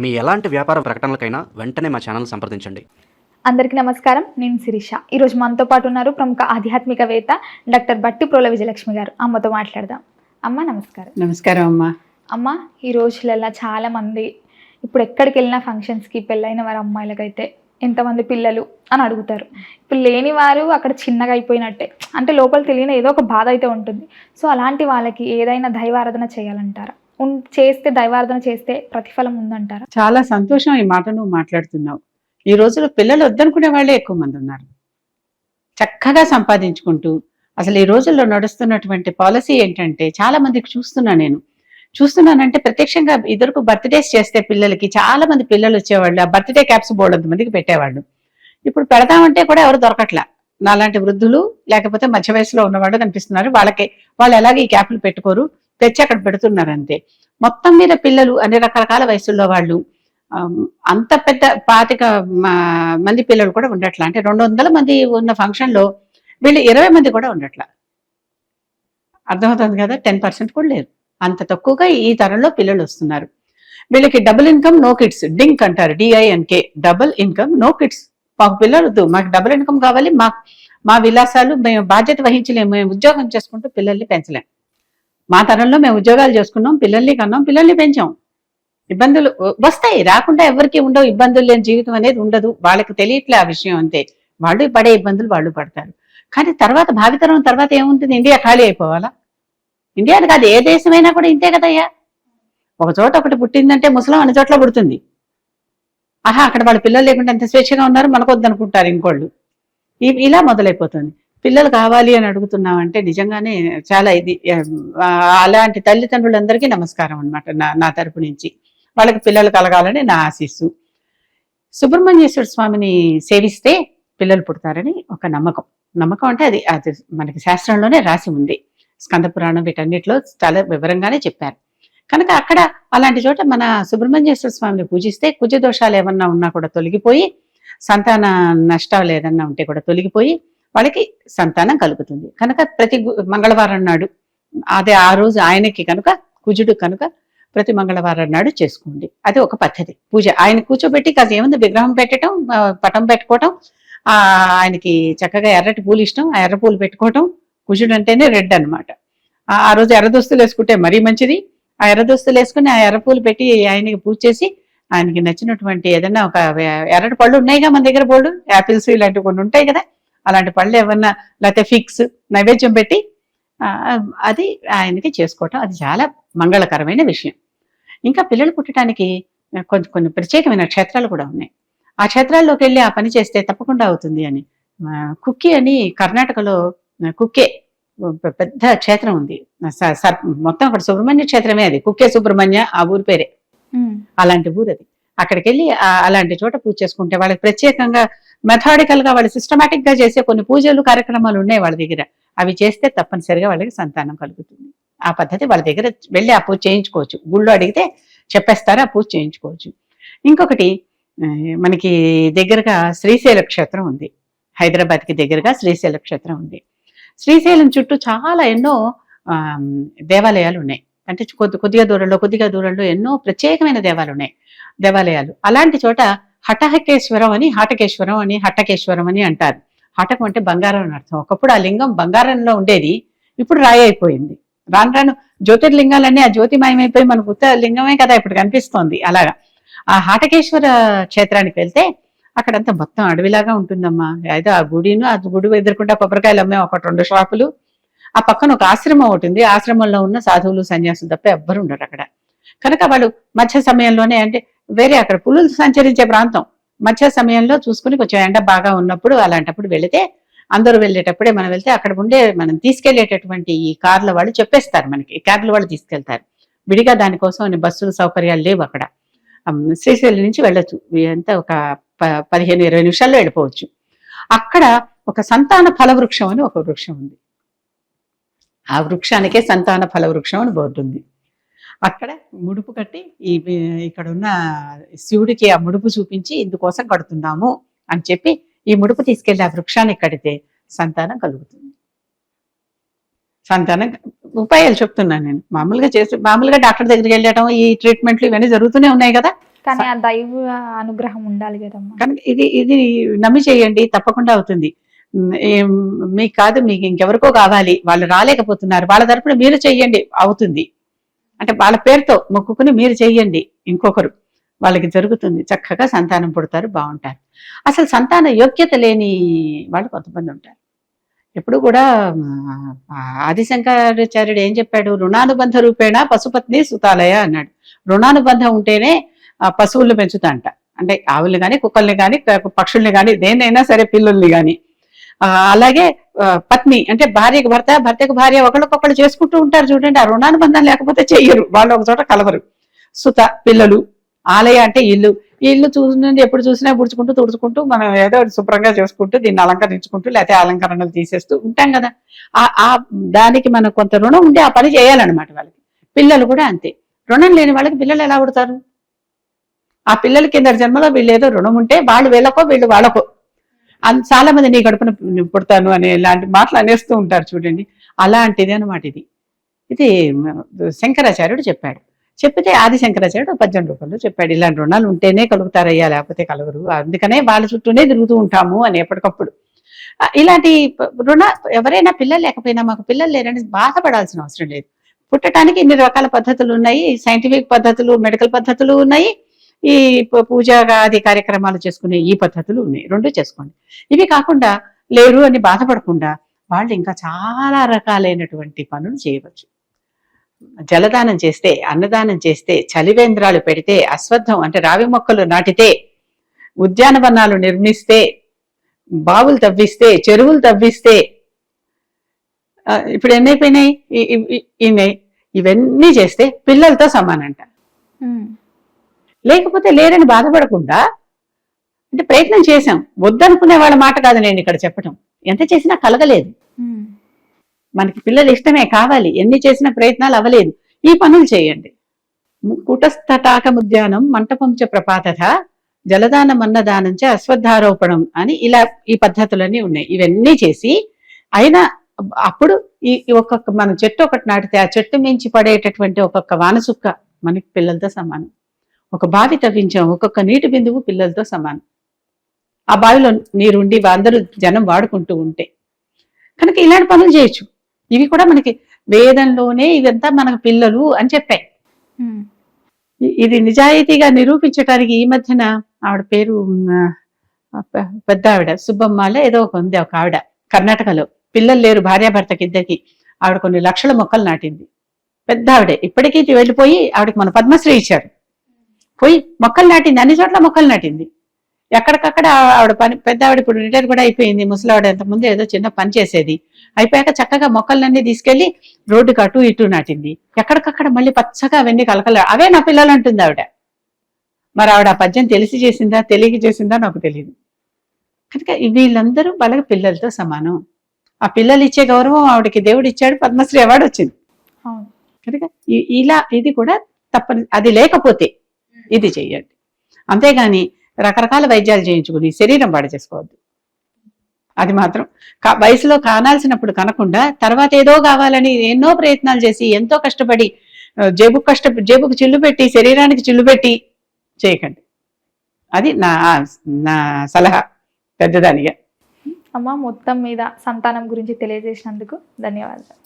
మీ ఎలాంటి వ్యాపార ప్రకటనలకైనా వెంటనే మా ఛానల్ సంప్రదించండి. అందరికీ నమస్కారం. నేను శిరీష. ఈరోజు మనతో పాటు ఉన్నారు ప్రముఖ ఆధ్యాత్మికవేత్త డాక్టర్ బట్టి ప్రోల విజయలక్ష్మి గారు. అమ్మతో మాట్లాడదాం. అమ్మ నమస్కారం. నమస్కారం అమ్మా. అమ్మ ఈ రోజులలో చాలా మంది ఇప్పుడు ఎక్కడికి వెళ్ళినా ఫంక్షన్స్కి పెళ్ళైన వారి అమ్మాయిలకైతే ఎంతమంది పిల్లలు అని అడుగుతారు. ఇప్పుడు లేని వారు అక్కడ చిన్నగా అయిపోయినట్టే. అంటే లోపల తెలియని ఏదో ఒక బాధ అయితే ఉంటుంది. సో అలాంటి వాళ్ళకి ఏదైనా దైవారాధన చేయాలంటారా? చేస్తే దైవారాధన చేస్తే ప్రతిఫలం ఉందంటారా? చాలా సంతోషం ఈ మాట నువ్వు మాట్లాడుతున్నావు. ఈ రోజుల్లో పిల్లలు వద్దనుకునే వాళ్ళే ఎక్కువ మంది ఉన్నారు. చక్కగా సంపాదించుకుంటూ అసలు ఈ రోజుల్లో నడుస్తున్నటువంటి పాలసీ ఏంటంటే చాలా మందికి చూస్తున్నా నేను. చూస్తున్నానంటే ప్రత్యక్షంగా ఇద్దరుకు బర్త్డేస్ చేస్తే పిల్లలకి చాలా మంది పిల్లలు వచ్చేవాళ్ళు ఆ బర్త్డే క్యాప్స్ బోర్డు మందికి పెట్టేవాళ్ళు. ఇప్పుడు పెడదామంటే కూడా ఎవరు దొరకట్లా. నాలాంటి వృద్ధులు లేకపోతే మధ్య వయసులో ఉన్నవాళ్ళు కనిపిస్తున్నారు. వాళ్ళకి వాళ్ళు ఎలాగే ఈ క్యాప్లు పెట్టుకోరు? తెచ్చి అక్కడ పెడుతున్నారు అంతే మొత్తం మీద పిల్లలు అన్ని రకరకాల వయసుల్లో వాళ్ళు అంత పెద్ద పాతిక మంది పిల్లలు కూడా ఉండట్లా. అంటే రెండు వందల మంది ఉన్న ఫంక్షన్లో వీళ్ళు ఇరవై మంది కూడా ఉండట్లా. అర్థమవుతుంది కదా? టెన్ పర్సెంట్ కూడా లేరు అంత తక్కువగా ఈ తరంలో పిల్లలు వస్తున్నారు. వీళ్ళకి double income no kids. Dink అంటారు D I N K double income no kids. మాకు పిల్లలు వద్దు మాకు డబుల్ ఇన్కమ్ కావాలి మా మా విలాసాలు మేము బాధ్యత వహించలేము మేము ఉద్యోగం చేసుకుంటూ పిల్లల్ని పెంచలేము మా తరంలో మేము ఉద్యోగాలు చేసుకున్నాం పిల్లల్ని కన్నాం పిల్లల్ని పెంచాం. ఇబ్బందులు వస్తాయి రాకుండా ఎవరికి ఉండవు ఇబ్బందులు లేని జీవితం అనేది ఉండదు. వాళ్ళకి తెలియట్లే ఆ విషయం అంతే. వాళ్ళు పడే ఇబ్బందులు వాళ్ళు పడతారు. కానీ తర్వాత భావితరం తర్వాత ఏముంటుంది? ఇండియా ఖాళీ అయిపోవాలా? ఇండియా కాదు ఏ దేశమైనా కూడా ఇంతే కదయ్యా. ఒక చోట ఒకటి పుట్టిందంటే ముసలం అన్ని చోట్ల పుడుతుంది. ఆహా అక్కడ వాళ్ళ పిల్లలు లేకుండా ఎంత స్వేచ్ఛగా ఉన్నారు మనకొద్దనుకుంటారు ఇంకోళ్ళు. ఇలా మొదలైపోతుంది. పిల్లలు కావాలి అని అడుగుతున్నామంటే నిజంగానే చాలా ఇది అలాంటి తల్లిదండ్రులందరికీ నమస్కారం అనమాట నా నా తరపు నుంచి. వాళ్ళకి పిల్లలు కలగాలని నా ఆశీస్సు. సుబ్రహ్మణ్యేశ్వర స్వామిని సేవిస్తే పిల్లలు పుడతారని ఒక నమ్మకం. నమ్మకం అంటే అది అది మనకి శాస్త్రంలోనే రాసి ఉంది. స్కంద పురాణం వీటన్నిటిలో చాలా వివరంగానే చెప్పారు. కనుక అక్కడ అలాంటి చోట మన సుబ్రహ్మణ్యేశ్వర స్వామిని పూజిస్తే కుజ దోషాలు ఏమన్నా ఉన్నా కూడా తొలగిపోయి సంతాన నష్టాలు ఏదన్నా ఉంటే కూడా తొలగిపోయి వాళ్ళకి సంతానం కలుగుతుంది. కనుక ప్రతి గు- మంగళవారం నాడు అదే ఆ రోజు ఆయనకి కనుక కుజుడు కనుక ప్రతి మంగళవారం నాడు చేసుకోండి. అది ఒక పద్ధతి. పూజ. ఆయన కూర్చోబెట్టి కాదు ఏముంది? విగ్రహం పెట్టడం పటం పెట్టుకోవటం ఆ ఆయనకి చక్కగా ఎర్రటి పూలు ఇష్టం ఆ ఎర్ర పూలు పెట్టుకోవటం కుజుడు అంటేనే రెడ్ అనమాట ఆ ఆ రోజు ఎర్ర దుస్తులు వేసుకుంటే మరీ మంచిది. ఆ ఎర్ర దుస్తులు వేసుకుని ఆ ఎర్ర పూలు పెట్టి ఆయనకి పూజ చేసి ఆయనకి నచ్చినటువంటి ఏదైనా ఒక ఎర్రటి పళ్ళు ఉన్నాయిగా మన దగ్గర బోర్డు? యాపిల్స్ ఇలాంటివి కొన్ని ఉంటాయి కదా? అలాంటి పళ్ళు ఏమన్నా లేకపోతే ఫిక్స్ నైవేద్యం పెట్టి అది ఆయనకి చేసుకోవటం. అది చాలా మంగళకరమైన విషయం. ఇంకా పిల్లలు పుట్టడానికి కొన్ని కొన్ని ప్రత్యేకమైన క్షేత్రాలు కూడా ఉన్నాయి. ఆ క్షేత్రాల్లోకి వెళ్ళి ఆ పని చేస్తే తప్పకుండా అవుతుంది అని. కుక్కి అని కర్ణాటకలో కుక్కే పెద్ద క్షేత్రం ఉంది. మొత్తం అక్కడ సుబ్రహ్మణ్య క్షేత్రమే అది. కుక్కే సుబ్రహ్మణ్య ఆ ఊరి పేరే. అలాంటి ఊరు అది అక్కడికి వెళ్ళి అలాంటి చోట పూజ చేసుకుంటే వాళ్ళకి ప్రత్యేకంగా మెథాడికల్గా వాళ్ళు సిస్టమేటిక్గా చేసే కొన్ని పూజలు కార్యక్రమాలు ఉన్నాయి వాళ్ళ దగ్గర. అవి చేస్తే తప్పనిసరిగా వాళ్ళకి సంతానం కలుగుతుంది. ఆ పద్ధతి వాళ్ళ దగ్గర వెళ్ళి ఆ పూజ చేయించుకోవచ్చు. గుళ్ళో అడిగితే చెప్పేస్తారు ఆ పూజ చేయించుకోవచ్చు. ఇంకొకటి మనకి దగ్గరగా శ్రీశైల క్షేత్రం ఉంది. హైదరాబాద్కి దగ్గరగా శ్రీశైల క్షేత్రం ఉంది. శ్రీశైలం చుట్టూ చాలా ఎన్నో దేవాలయాలు ఉన్నాయి. అంటే కొద్ది కొద్దిగా దూరంలో కొద్దిగా దూరంలో ఎన్నో ప్రత్యేకమైన దేవాలు ఉన్నాయి. దేవాలయాలు. అలాంటి చోట హఠహకేశ్వరం అని హటకేశ్వరం అని హట్టకేశ్వరం అని అంటారు. హటకం అంటే బంగారం అని అర్థం. ఒకప్పుడు ఆ లింగం బంగారంలో ఉండేది. ఇప్పుడు రాయి అయిపోయింది. రాను రాను జ్యోతిర్లింగాలన్నీ ఆ జ్యోతిమయమైపోయి మన ఉత్త లింగమే కదా ఇప్పుడు కనిపిస్తోంది. అలాగా. ఆ హాటకేశ్వర క్షేత్రానికి వెళ్తే అక్కడంతా మొత్తం అడవిలాగా ఉంటుందమ్మా. అయితే ఆ గుడిను ఆ గుడి ఎదుర్కొంటే కొబ్బరికాయలు అమ్మే ఒకటి రెండు షాపులు. ఆ పక్కన ఒక ఆశ్రమం ఒకటి ఉంది. ఆశ్రమంలో ఉన్న సాధువులు సన్యాసులు తప్ప ఎవ్వరు ఉండరు అక్కడ. కనుక వాళ్ళు మధ్య సమయంలోనే అంటే వేరే అక్కడ పులులు సంచరించే ప్రాంతం. మధ్య సమయంలో చూసుకుని కొంచెం ఎండ బాగా ఉన్నప్పుడు అలాంటప్పుడు వెళితే అందరూ వెళ్ళేటప్పుడే మనం వెళ్తే అక్కడ ఉండే మనం తీసుకెళ్ళేటటువంటి ఈ కార్ల వాళ్ళు చెప్పేస్తారు మనకి. ఈ కార్ల వాళ్ళు తీసుకెళ్తారు. విడిగా దానికోసం బస్సుల బస్సులు సౌకర్యాలు లేవు అక్కడ. శ్రీశైలం నుంచి వెళ్ళొచ్చు. ఎంత ఒక ప- పదిహేను ఇరవై నిమిషాల్లో వెళ్ళిపోవచ్చు. అక్కడ ఒక సంతాన ఫల వృక్షం అని ఒక వృక్షం ఉంది. ఆ వృక్షానికే సంతాన ఫల వృక్షం అని బోర్డు ఉంది. అక్కడ ముడుపు కట్టి ఈ ఇక్కడ ఉన్న శివుడికి ఆ ముడుపు చూపించి ఇందుకోసం కడుతున్నాము అని చెప్పి ఈ ముడుపు తీసుకెళ్ళి ఆ వృక్షానికి కడితే సంతానం కలుగుతుంది. సంతానం ఉపాయాలు చెప్తున్నాను నేను. మామూలుగా చేసి మామూలుగా డాక్టర్ దగ్గరికి వెళ్ళటం ఈ ట్రీట్మెంట్లు ఇవన్నీ జరుగుతూనే ఉన్నాయి కదా. కానీ ఆ దైవ అనుగ్రహం ఉండాలి కదమ్మా. కనుక ఇది ఇది నమ్మి చేయండి తప్పకుండా అవుతుంది. మీకు కాదు మీకు ఇంకెవరికో కావాలి. వాళ్ళు రాలేకపోతున్నారు. వాళ్ళ తరపున మీరు చెయ్యండి అవుతుంది. అంటే వాళ్ళ పేరుతో మొక్కుకుని మీరు చెయ్యండి ఇంకొకరు. వాళ్ళకి జరుగుతుంది. చక్కగా సంతానం పుడతారు బాగుంటారు. అసలు సంతాన యోగ్యత లేని వాళ్ళు కొంతమంది ఉంటారు. ఎప్పుడు కూడా ఆదిశంకరాచార్యుడు ఏం చెప్పాడు? రుణానుబంధ రూపేణ పశుపత్ని సుతాలయ అన్నాడు. రుణానుబంధం ఉంటేనే పశువులు పశువుల్ని అంటే ఆవుల్ని కానీ కుక్కల్ని కానీ పక్షుల్ని కానీ దేన్నైనా సరే పిల్లుల్ని కానీ అలాగే పత్ని అంటే భార్యకు భర్త భర్తకు భార్య ఒకళ్ళకొకళ్ళు చేసుకుంటూ ఉంటారు చూడండి ఆ రుణానుబంధం లేకపోతే చెయ్యరు వాళ్ళు ఒక చోట కలవరు. సుత పిల్లలు ఆలయ అంటే ఇల్లు. ఈ ఇల్లు చూసినండి ఎప్పుడు చూసినా పుడుచుకుంటూ తుడుచుకుంటూ మనం ఏదో శుభ్రంగా చేసుకుంటూ దీన్ని అలంకరించుకుంటూ లేకపోతే అలంకరణలు తీసేస్తూ ఉంటాం కదా. ఆ ఆ దానికి మనకు కొంత రుణం ఉంటే ఆ పని చేయాలన్నమాట వాళ్ళకి. పిల్లలు కూడా అంతే. రుణం లేని వాళ్ళకి పిల్లలు ఎలా పుడతారు? ఆ పిల్లల కింద జన్మలో వీళ్ళు ఏదో రుణం ఉంటే వాళ్ళు వీళ్ళకో వీళ్ళు వాళ్ళకో. చాలా మంది నీ గడుపున పుడతాను అనే ఇలాంటి మాటలు అనేస్తూ ఉంటారు చూడండి. అలాంటిది అనమాట ఇది. ఇది శంకరాచార్యుడు చెప్పాడు. చెప్పితే ఆది శంకరాచార్యుడు పద్దెనిమిది రూపాయలు చెప్పాడు. ఇలాంటి రుణాలు ఉంటేనే కలుగుతారయ్యా లేకపోతే కలగరు అందుకనే వాళ్ళ చుట్టూనే తిరుగుతూ ఉంటాము అని ఎప్పటికప్పుడు ఇలాంటి రుణ ఎవరైనా పిల్లలు లేకపోయినా మాకు పిల్లలు లేరని బాధపడాల్సిన అవసరం లేదు. పుట్టడానికి ఇన్ని రకాల పద్ధతులు ఉన్నాయి. సైంటిఫిక్ పద్ధతులు మెడికల్ పద్ధతులు ఉన్నాయి. ఈ పూజాది కార్యక్రమాలు చేసుకునే ఈ పద్ధతులు ఉన్నాయి. రెండు చేసుకోండి. ఇవి కాకుండా లేరు అని బాధపడకుండా వాళ్ళు ఇంకా చాలా రకాలైనటువంటి పనులు చేయవచ్చు. జలదానం చేస్తే అన్నదానం చేస్తే చలివేంద్రాలు పెడితే అశ్వత్థం అంటే రావి మొక్కలు నాటితే ఉద్యానవనాలు నిర్మిస్తే బావులు తవ్విస్తే చెరువులు తవ్విస్తే ఇప్పుడు ఎన్నైపోయినాయి? ఇవన్నీ చేస్తే పిల్లలతో సమానంట. లేకపోతే లేరని బాధపడకుండా అంటే ప్రయత్నం చేశాం. వద్దనుకునే వాళ్ళ మాట కాదు నేను ఇక్కడ చెప్పటం. ఎంత చేసినా కలగలేదు. మనకి పిల్లలు ఇష్టమే కావాలి. ఎన్ని చేసిన ప్రయత్నాలు అవ్వలేదు. ఈ పనులు చేయండి. కుటస్థటాకముద్యానం మంటపంచ ప్రపాతథ జలదానం అన్నదానం చ అశ్వత్థారోపణం అని ఇలా ఈ పద్ధతులన్నీ ఉన్నాయి. ఇవన్నీ చేసి అయినా అప్పుడు ఈ ఈ ఒక్కొక్క మనం చెట్టు ఒకటి నాటితే ఆ చెట్టు మించి పడేటటువంటి ఒక్కొక్క వానసుక్క మనకి పిల్లలతో సమానం. ఒక బావి తవ్వించాం ఒక్కొక్క నీటి బిందువు పిల్లలతో సమానం. ఆ బావిలో నీరుండి అందరూ జనం వాడుకుంటూ ఉంటే. కనుక ఇలాంటి పనులు చేయొచ్చు. ఇవి కూడా మనకి వేదంలోనే ఇదంతా మనకు పిల్లలు అని చెప్పాయి. ఇది నిజాయితీగా నిరూపించడానికి ఈ మధ్యన ఆవిడ పేరు పెద్ద ఆవిడ సుబ్బమ్మాల ఏదో ఒక ఉంది ఒక ఆవిడ కర్ణాటకలో. పిల్లలు లేరు భార్యాభర్తకి ఇద్దరికి. ఆవిడ కొన్ని లక్షల మొక్కలు నాటింది. పెద్ద ఆవిడే ఇప్పటికీ వెళ్ళిపోయి ఆవిడకి మన పద్మశ్రీ ఇచ్చారు. పోయి మొక్కలు నాటింది అన్ని చోట్ల మొక్కలు నాటింది. ఎక్కడికక్కడ ఆవిడ పని పెద్ద ఆవిడ ఇప్పుడు రిటైర్ కూడా అయిపోయింది ముసలావిడ ముందు ఏదో చిన్న పని చేసేది. అయిపోయాక చక్కగా మొక్కలన్నీ తీసుకెళ్ళి రోడ్డుకి అటు ఇటు నాటింది. ఎక్కడికక్కడ మళ్ళీ పచ్చగా అవన్నీ కలకల అవే నా పిల్లలు అంటుంది ఆవిడ. మరి ఆవిడ ఆ పద్యం తెలిసి చేసిందా తెలియక చేసిందా నాకు తెలియదు కనుక వీళ్ళందరూ వాళ్ళకి పిల్లలతో సమానం. ఆ పిల్లలు ఇచ్చే గౌరవం ఆవిడకి దేవుడు ఇచ్చాడు పద్మశ్రీ అవార్డు వచ్చింది. కనుక ఇలా ఇది కూడా తప్పని అది లేకపోతే ఇది చెయ్యండి. అంతేగాని రకరకాల వైద్యాలు చేయించుకుని శరీరం పాడు చేసుకోవద్దు. అది మాత్రం. కా- వయసులో కానాల్సినప్పుడు కనకుండా తర్వాత ఏదో కావాలని ఎన్నో ప్రయత్నాలు చేసి ఎంతో కష్టపడి జేబు కష్ట జేబుకు చిల్లు పెట్టి శరీరానికి చిల్లు పెట్టి చేయకండి. అది నా నా సలహా. పెద్దదానిగా. అమ్మ మొత్తం మీద సంతానం గురించి తెలియజేసినందుకు ధన్యవాదాలు.